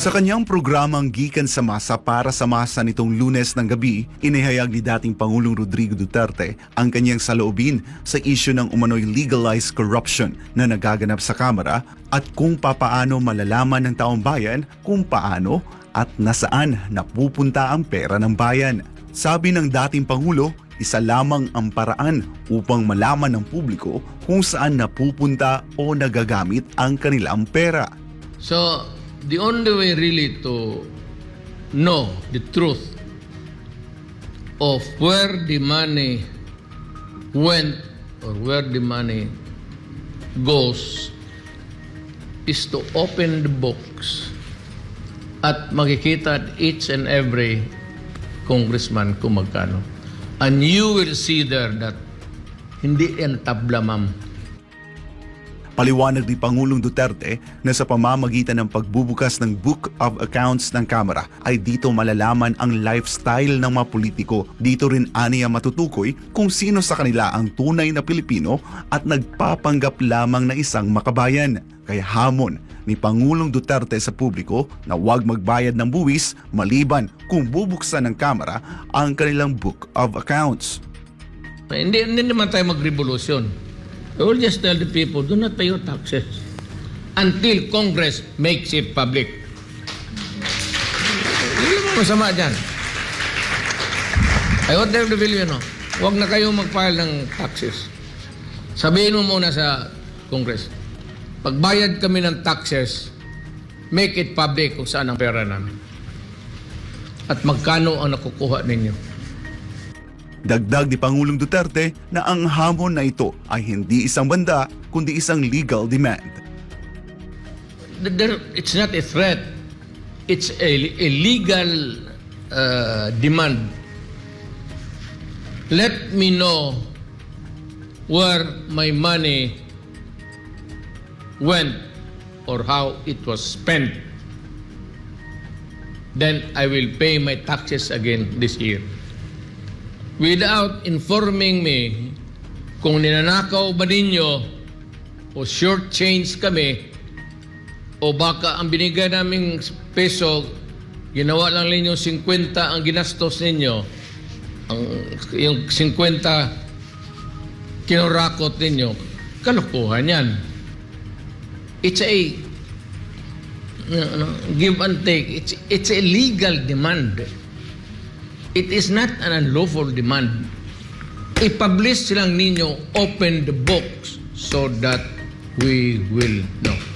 Sa kanyang programang Gikan sa Masa para sa masa nitong lunes ng gabi, inihayag ni dating Pangulong Rodrigo Duterte ang kanyang saloobin sa isyu ng umano'y legalized corruption na nagaganap sa Kamara at kung papaano malalaman ng taong bayan kung paano at nasaan napupunta ang pera ng bayan. Sabi ng dating Pangulo, isa lamang ang paraan upang malaman ng publiko kung saan napupunta o nagagamit ang kanilang pera. So, the only way really to know the truth of where the money went or where the money goes is to open the books at makikita at each and every congressman kung magkano. And you will see there that hindi yan tabla, ma'am. Paliwanag ni Pangulong Duterte na sa pamamagitan ng pagbubukas ng Book of Accounts ng Kamara ay dito malalaman ang lifestyle ng mga politiko. Dito rin aniya matutukoy kung sino sa kanila ang tunay na Pilipino at nagpapanggap lamang na isang makabayan. Kaya hamon ni Pangulong Duterte sa publiko na huwag magbayad ng buwis maliban kung bubuksan ng Kamara ang kanilang Book of Accounts. Hindi, hindi naman tayo mag-revolution. I will just tell the people, do not pay your taxes until Congress makes it public. Hindi naman masama dyan. I want them to believe, no? Huwag na kayo mag-file ng taxes. Sabihin mo muna sa Congress, pagbayad kami ng taxes, make it public kung saan ang pera namin. At magkano ang nakukuha ninyo. Dagdag ni Pangulong Duterte na ang hamon na ito ay hindi isang banda kundi isang legal demand. it's not a threat. It's a, a legal uh, demand. Let me know where my money went or how it was spent. Then I will pay my taxes again this year. Without informing me kung ninanakaw ba ninyo o short change kami o baka ang binigay naming peso, ginawa lang ninyo 50 ang ginastos ninyo, ang, yung 50 kinurakot ninyo, kalokohan yan. It's a ano, give and take. It's, it's a legal demand. It is not an unlawful demand. I-publish lang ninyo, open the books so that we will know.